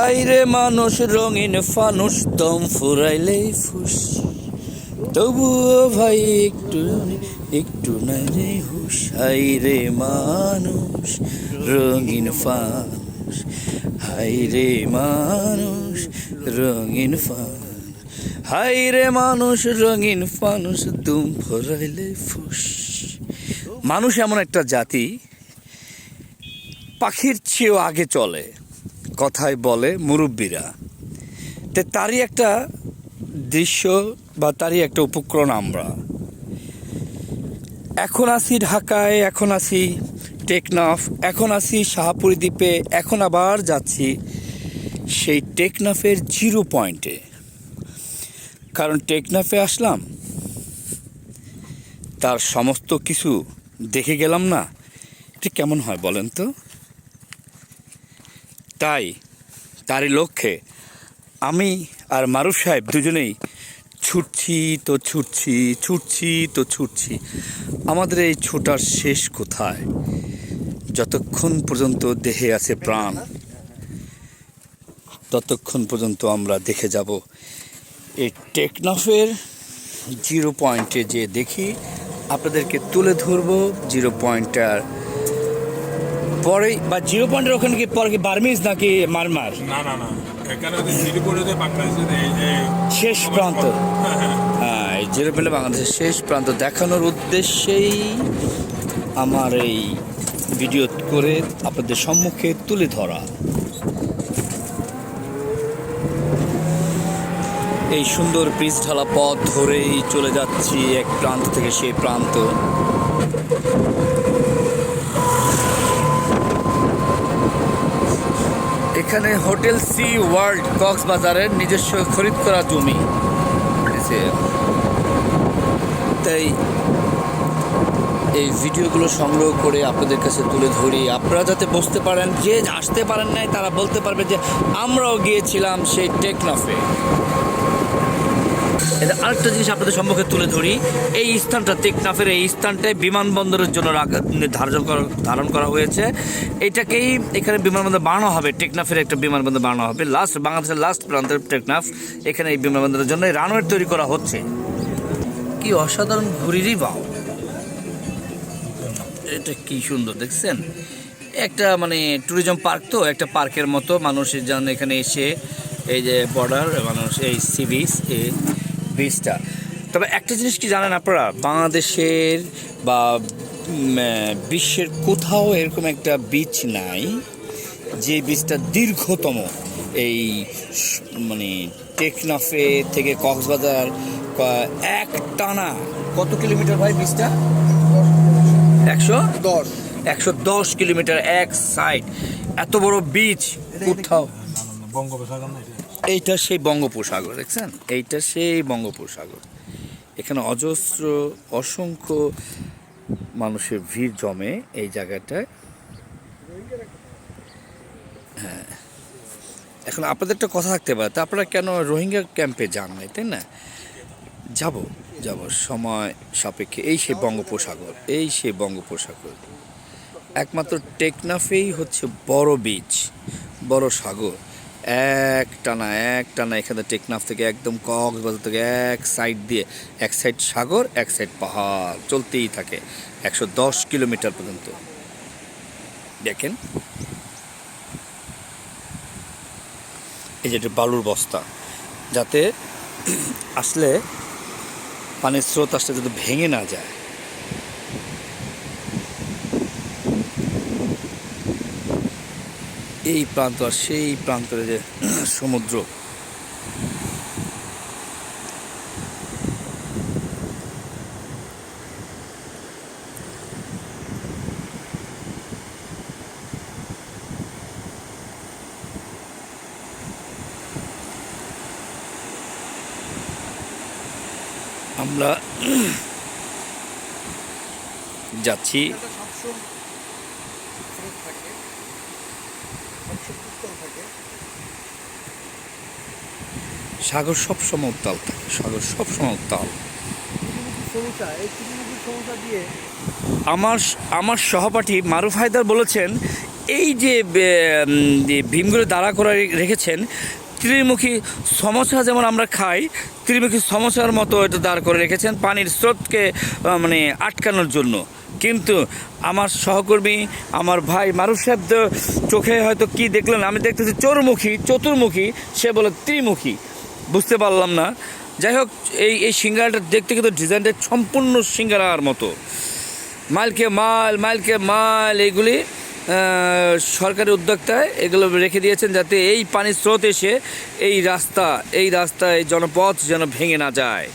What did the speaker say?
বাইরে মানুষ রঙিন ফানুষ, দম ফুরাইলে ফুস। তবুও ভাই একটু একটু নাই রে হুশ। হাইরে মানুষ রঙিন ফানুষ হাইরে মানুষ রঙিন ফানুষ। হাইরে মানুষ রঙিন ফানুষ, দুম ফুরাইলে ফুস। মানুষ এমন একটা জাতি, পাখির চেয়েও আগে চলে। কথায় বলে মুরব্বীরা। তে তারই একটা দৃশ্য বা তারই একটা উপকরণ আমরা। এখন আছি ঢাকায়, এখন আছি টেকনাফ, এখন আছি শাহপুরি দ্বীপে, এখন আবার যাচ্ছি সেই টেকনাফের জিরো পয়েন্টে। কারণ টেকনাফে আসলাম, তার সমস্ত কিছু দেখে গেলাম না। এটা কেমন হয় বলেন তো? তাই, তারই লক্ষ্যে আমি আর মারুফ সাহেব দুজনেই ছুটছি তো ছুটছি ছুটছি তো ছুটছি। আমাদের এই ছোটার শেষ কোথায়? যতক্ষণ পর্যন্ত দেহে আছে প্রাণ, ততক্ষণ পর্যন্ত আমরা দেখে যাব। এই টেকনাফের জিরো পয়েন্টে যে দেখি, আপনাদেরকে তুলে ধরবো জিরো পয়েন্টটার পরে বা জিরো পয়েন্টের ওখানে কি পরে কি বার্মিজ নাকি মারমার? না না না। এখানে বাংলাদেশের শেষ প্রান্ত। হ্যাঁ, এই জিরো পয়েন্টে বাংলাদেশের শেষ প্রান্ত দেখানোর উদ্দেশ্যেই আমার এই ভিডিও করে আপনাদের সম্মুখে তুলে ধরা। এই সুন্দর পিচ ঢালা পথ ধরেই চলে যাচ্ছি এক প্রান্ত থেকে সেই প্রান্ত। এখানে হোটেল সি ওয়ার্ল্ড কক্সবাজারের নিজস্ব খরিদ করা জমি। তাই এই ভিডিওগুলো সংগ্রহ করে আপনাদের কাছে তুলে ধরি। আপনারা যাতে বুঝতে পারেন, যে আসতে পারেন নাই, তারা বলতে পারবে যে আমরাও গিয়েছিলাম সেই টেকনাফে। আরেকটা জিনিস আপনাদের সম্মুখে তুলে ধরি। এই স্থানটা টেকনাফের এই স্থানটায় বিমানবন্দরের জন্য ধার্য ধারণ করা হয়েছে। এটাকেই এখানে বিমানবন্দর বানানো হবে। টেকনাফের একটা বিমানবন্দর বানানো হবে। লাস্ট বাংলাদেশের লাস্ট প্রান্তের টেকনাফ। এখানে এই বিমানবন্দরের জন্য রানওয়ে তৈরি করা হচ্ছে। কি অসাধারণ ঘুরিরই বাও এটা কি সুন্দর, দেখছেন? একটা মানে ট্যুরিজম পার্ক তো, একটা পার্কের মতো। মানুষের যেন এখানে এসে এই যে বর্ডার মানুষ এই সি বিচ বিচটা তবে একটা জিনিস কি জানেন আপনারা বাংলাদেশের বা বিশ্বের কোথাও এরকম একটা বিচ নাই যে বীজটা দীর্ঘতম এই মানে টেকনাফে থেকে কক্সবাজার এক টানা কত কিলোমিটার ভাই বীজটা একশো? দশ। একশো দশ কিলোমিটার এক সাইড এত বড় বীজ কোথাও? বঙ্গোপসাগর। এইটা সেই বঙ্গোপসাগর, দেখছেন? এইটা সেই বঙ্গোপসাগর। এখানে অজস্র, অসংখ্য মানুষের ভিড় জমে এই জায়গাটায়। হ্যাঁ। এখন আপনাদের একটা কথা থাকতে পারে, তা আপনারা কেন রোহিঙ্গা ক্যাম্পে যান নাই, তাই না? যাব যাব। সময় সাপেক্ষে। এই সেই বঙ্গোপসাগর, এই সেই বঙ্গোপসাগর। একমাত্র টেকনাফেই হচ্ছে বড় বিচ বড় সাগর। এক টানা এক টানা এখানে টেকনাফ থেকে একদম কক্সবাজার থেকে এক সাইড দিয়ে, এক সাইড সাগর, এক সাইড পাহাড়, চলতেই থাকে। একশো দশ কিলোমিটার পর্যন্ত। দেখেন। এই যে বালুর বস্তা, যাতে আসলে পানির স্রোত আসলে যাতে ভেঙে না যায় এই প্রান্ত আর সেই প্রান্তের যে সমুদ্র। আমরা যাচ্ছি এটা সবসময় স্রোত থাকে সবসময় উত্তল থাকে সাগর সবসময় উত্তাল থাকে, সাগর সবসময় উত্তাল। আমার আমার সহপাঠী মারুফ হায়দার বলেছেন, এই যে ভীমগুলো দাঁড়া করে রেখেছেন, ত্রিমুখী সমস্যা যেমন আমরা খাই, ত্রিমুখী সমস্যার মতো এটা দাঁড় করে রেখেছেন পানির স্রোতকে মানে আটকানোর জন্য। কিন্তু আমার সহকর্মী, আমার ভাই মারুফ সাহেব চোখে হয়তো কি দেখলেন, আমি দেখতেছি চোরমুখী, চতুর্মুখী, সে বলে ত্রিমুখী। বুঝতে পারলাম না। যাই হোক, এই এই সিঙ্গারাটা দেখতে কিন্তু ডিজাইনটা সম্পূর্ণ সিঙ্গারার মতো। মাইলকে মাল মাইলকে মাল, এগুলি সরকারি উদ্যোক্তায় এগুলো রেখে দিয়েছেন যাতে এই পানির স্রোত এসে এই রাস্তা, এই রাস্তায় জনপথ যেন ভেঙে না যায়।